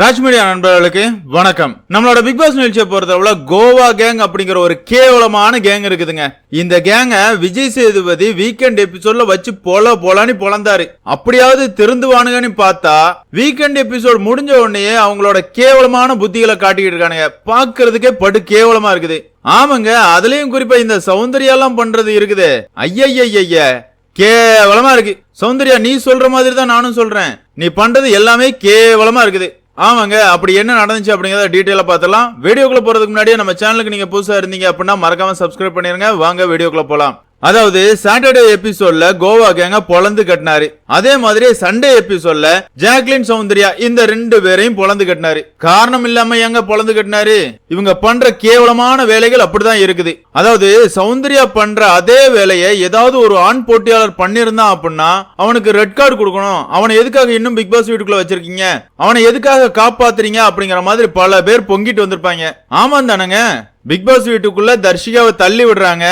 ராஜ்மீடியா நண்பர்களுக்கு வணக்கம். நம்மளோட பிக் பாஸ் நிகழ்ச்சியை பொறுத்தவரை கோவா கேங் அப்படிங்கிற ஒரு கேவலமான கேங் இருக்குதுங்க. இந்த கேங்க விஜய் சேதுபதி வீக்கெண்ட் எபிசோட்ல வச்சு பொல பொலான்னு பொழந்தாரு. அப்படியாவது திருந்துவானுங்கன்னு பார்த்தா வீக்கெண்ட் எபிசோட் முடிஞ்ச உடனே அவங்களோட கேவலமான புத்திகளை காட்டிக்கிட்டு இருக்கானுங்க. பாக்குறதுக்கே படு கேவலமா இருக்குது. ஆமாங்க அதுலயும் குறிப்பா இந்த சௌந்தர்யாலாம் பண்றது இருக்குது. ஐயய்யய்ய கேவலமா இருக்கு. சௌந்தர்யா நீ சொல்ற மாதிரி தான் நானும் சொல்றேன். நீ பண்றது எல்லாமே கேவலமா இருக்குது. ஆமாங்க அப்படி என்ன நடந்துச்சு அப்படிங்கிறத டீட்டெயிலாக பார்த்தலாம் வீடியோக்குள்ள போகிறதுக்கு முன்னாடியே நம்ம சேனலுக்கு நீங்கள் புதுசாக இருந்தீங்க அப்படின்னா மறக்காம சப்ஸ்கிரைப் பண்ணிருங்க. வாங்க வீடியோக்குள்ள போகலாம் அதாவது சாட்டர்டே எபிசோட்ல கோவா கேங்க பொழந்து கட்டினாரு. அதே மாதிரி சண்டே எபிசோட்ல ஜாக்லின் சௌந்தர்யா இந்த ரெண்டு பேரையும் பொழந்து கட்டினாரு. காரணம் இல்லாம எங்க பொழந்து கட்டினாரு? இவங்க பண்ற கேவலமான வேலைகள் அப்படிதான் இருக்குது. அதாவது சௌந்தர்யா பண்ற அதே வேலையை ஏதாவது ஒரு ஆண் போட்டியாளர் பண்ணிருந்தான் அப்படின்னா அவனுக்கு ரெட் கார்டு கொடுக்கணும். அவனை எதுக்காக இன்னும் பிக் பாஸ் வீட்டுக்குள்ள வச்சிருக்கீங்க? அவனை எதுக்காக காப்பாத்துறீங்க அப்படிங்கிற மாதிரி பல பேர் பொங்கிட்டு வந்திருப்பாங்க. ஆமா தானங்க? பிக் பாஸ் வீட்டுக்குள்ள தர்ஷிகாவை தள்ளி விடுறாங்க.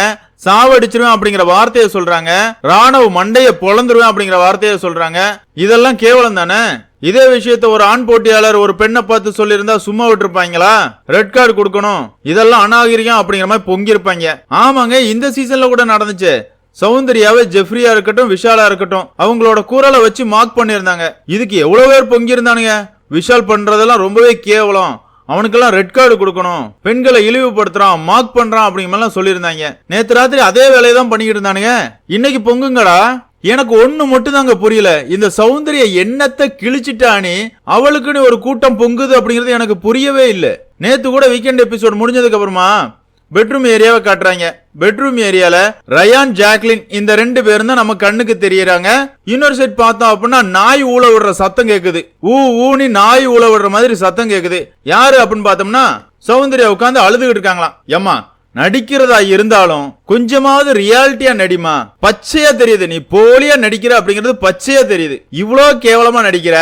சாவடிச்சிருவேன் அப்படிங்கிற வார்த்தையை சொல்றாங்க. ராணுவ மண்டையை பொழந்துருவேன் அப்படிங்கிற வார்த்தையை சொல்றாங்க. இதெல்லாம் கேவலம் தானே? இதே விஷயத்த ஒரு ஆண் போட்டியாளர் ஒரு பெண்ணை பார்த்து சொல்லியிருந்தா சும்மா விட்டுருப்பாங்களா? ரெட் கார்டு கொடுக்கணும். இதெல்லாம் அநாகரிகம் அப்படிங்கிற மாதிரி பொங்கியிருப்பாங்க. ஆமாங்க இந்த சீசன்ல கூட நடந்துச்சு. சௌந்தர்யாவை ஜெஃப்ரியா இருக்கட்டும் விஷாலா இருக்கட்டும் அவங்களோட குரலை வச்சு மார்க் பண்ணியிருந்தாங்க. இதுக்கு எவ்வளவு பேர் பொங்கியிருந்தானுங்க? விஷால் பண்றதெல்லாம் ரொம்பவே கேவலம். அவனுக்கெல்லாம் ரெட் கார்டு கொடுக்கணும். பெண்களை இழிவுபடுத்துறான் மார்க் பண்றான் அப்படிங்கிற சொல்லியிருந்தாங்க. நேத்து ராத்திரி அதே வேலையை தான் பண்ணிக்கிட்டு இருந்தானுங்க. இன்னைக்கு பொங்குங்கடா. எனக்கு ஒண்ணு மட்டும் தாங்க புரியல. இந்த சௌந்தரிய எண்ணத்தை கிழிச்சிட்டானே அவளுக்குன்னு ஒரு கூட்டம் பொங்குது அப்படிங்கிறது எனக்கு புரியவே இல்லை. நேத்து கூட வீக்கெண்ட் எபிசோட் முடிஞ்சதுக்கு அப்புறமா பெட்ரூம் ஏரியாவை காட்டுறாங்க. பெட்ரூம் ஏரியால ரயான் ஜாக்லின் இந்த ரெண்டு பேரும் தான் நம்ம கண்ணுக்கு தெரியறாங்க. இன்னொரு சைட் பார்த்தோம் அப்படின்னா நாய் ஊழ விடுற சத்தம் கேக்குது. ஊ ஊனி நாய் ஊழ விடுற மாதிரி சத்தம் கேக்குது. யாரு அப்படின்னு பார்த்தோம்னா சௌந்தர்யா உட்காந்து அழுதுகிட்டு இருக்காங்களாம். ஏம்மா நடிக்கிறதா இருந்தாலும் கொஞ்சமாவது ரியாலிட்டியா நடிமா பச்சையா தெரியுது. நீ போலியா நடிக்கிற அப்படிங்கிறது பச்சையா தெரியுது. இவ்வளோ கேவலமா நடிக்கிற.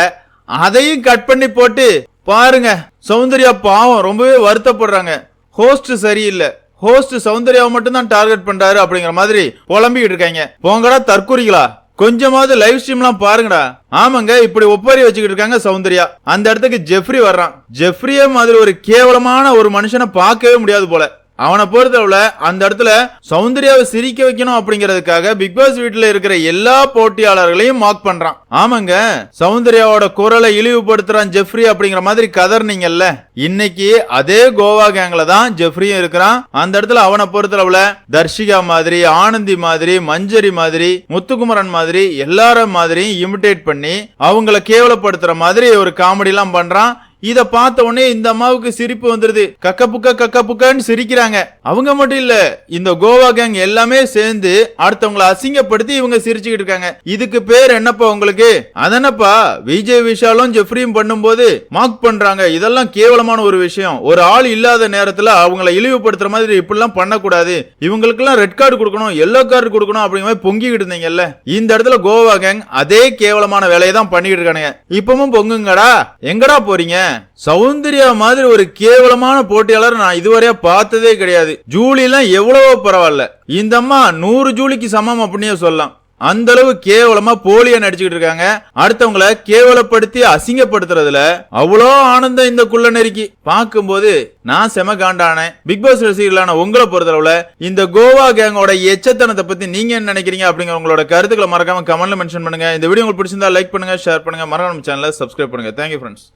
அதையும் கட் பண்ணி போட்டு பாருங்க சௌந்தர்யா பாவம் ரொம்பவே வருத்தப்படுறாங்க. ஹோஸ்ட் சரியில்லை. ஹோஸ்ட் சௌந்தர்யாவை மட்டும் தான் டார்கெட் பண்றாரு அப்படிங்கிற மாதிரி புலம்பிக்கிட்டு இருக்காங்க. போங்கடா தற்கூறிகளா? கொஞ்சமாவது லைவ் ஸ்ட்ரீம்லாம் பாருங்கடா. ஆமாங்க இப்படி ஒப்பாரி வச்சுக்கிட்டு இருக்காங்க சௌந்தர்யா. அந்த இடத்துக்கு ஜெஃப்ரி வர்றான். ஜெஃப்ரியே மாதிரி ஒரு கேவலமான ஒரு மனுஷனை பார்க்கவே முடியாது போல. அவனை பொறுத்தளவுல அந்த இடத்துல சௌந்தர்யாவை சிரிக்க வைக்கணும் அப்படிங்கிறதுக்காக பிக் பாஸ் வீட்டுல இருக்கிற எல்லா போட்டியாளர்களையும் மார்க் பண்றான். ஆமாங்க சௌந்தர்யாவோட குரலை இழிவுபடுத்துறான் ஜெஃப்ரி அப்படிங்கிற மாதிரி கதர்னீங்கல்ல. இன்னைக்கு அதே கோவா கேங்ல தான் ஜெஃப்ரியும் இருக்கிறான். அந்த இடத்துல அவனை பொறுத்தளவுல தர்ஷிகா மாதிரி ஆனந்தி மாதிரி மஞ்சரி மாதிரி முத்துக்குமரன் மாதிரி எல்லார மாதிரியும் இமிடேட் பண்ணி அவங்கள கேவலப்படுத்துற மாதிரி ஒரு காமெடி எல்லாம் பண்றான். இத பார்த்த உடனே இந்த அம்மாவுக்கு சிரிப்பு வந்துருது. கக்க புக்க கக்க புக்கன்னு சிரிக்கிறாங்க. அவங்க மட்டும் இல்ல இந்த கோவா கேங் எல்லாமே சேர்ந்து அடுத்தவங்களை அசிங்கப்படுத்தி இவங்க சிரிச்சுக்கிட்டு இருக்காங்க. இதுக்கு பேர் என்னப்பா உங்களுக்கு? அதனப்பா விஜய் விஷாலும் ஜெஃப்ரியும் பண்ணும்போது மார்க் பண்றாங்க. இதெல்லாம் கேவலமான ஒரு விஷயம். ஒரு ஆள் இல்லாத நேரத்துல அவங்கள இழிவுபடுத்துற மாதிரி இப்படிலாம் பண்ணக்கூடாது. இவங்களுக்கெல்லாம் ரெட் கார்டு கொடுக்கணும் எல்லோ கார்டு கொடுக்கணும் அப்படிங்கிற மாதிரி பொங்கிக்கிட்டு இருந்தீங்கல்ல. இந்த இடத்துல கோவா கேங் அதே கேவலமான வேலையை தான் பண்ணிக்கிட்டு இருக்கானுங்க. இப்பவும் பொங்குங்கடா. எங்கடா போறீங்க? சௌந்தர்யா மாதிரி ஒரு கேவலமான போட்டியாளர் நான் இதுவரையா பார்த்ததே கிடையாது. ஜூலி எல்லாம் எவ்வளவோ பரவாயில்ல. இந்த அம்மா நூறு ஜூலிக்கு சமம் அப்படின்னே சொல்லலாம். அந்த அளவு கேவலமா போலியா நடிச்சுக்கிட்டு இருக்காங்க. அடுத்தவங்கள கேவலப்படுத்தி அசிங்கப்படுத்துறதுல அவ்வளோ ஆனந்தம் இந்த குள்ள நெருக்கி. பார்க்கும்போது நான் செம காண்டானேன் பிக் பாஸ் ரசிகர்களான உங்களை பொறுத்தளவுல இந்த கோவா கேங்கோட எச்சத்தனத்தை பத்தி நீங்க என்ன நினைக்கிறீங்க அப்படிங்கிற உங்களோட கருத்துக்களை மறக்காம கமெண்ட்ல மென்ஷன் பண்ணுங்க. இந்த வீடியோ உங்களுக்கு பிடிச்சிருந்தா லைக் பண்ணுங்க ஷேர் பண்ணுங்க. மறக்காம சேனலை சப்ஸ்கிரைப் பண்ணுங்க. Thank you friends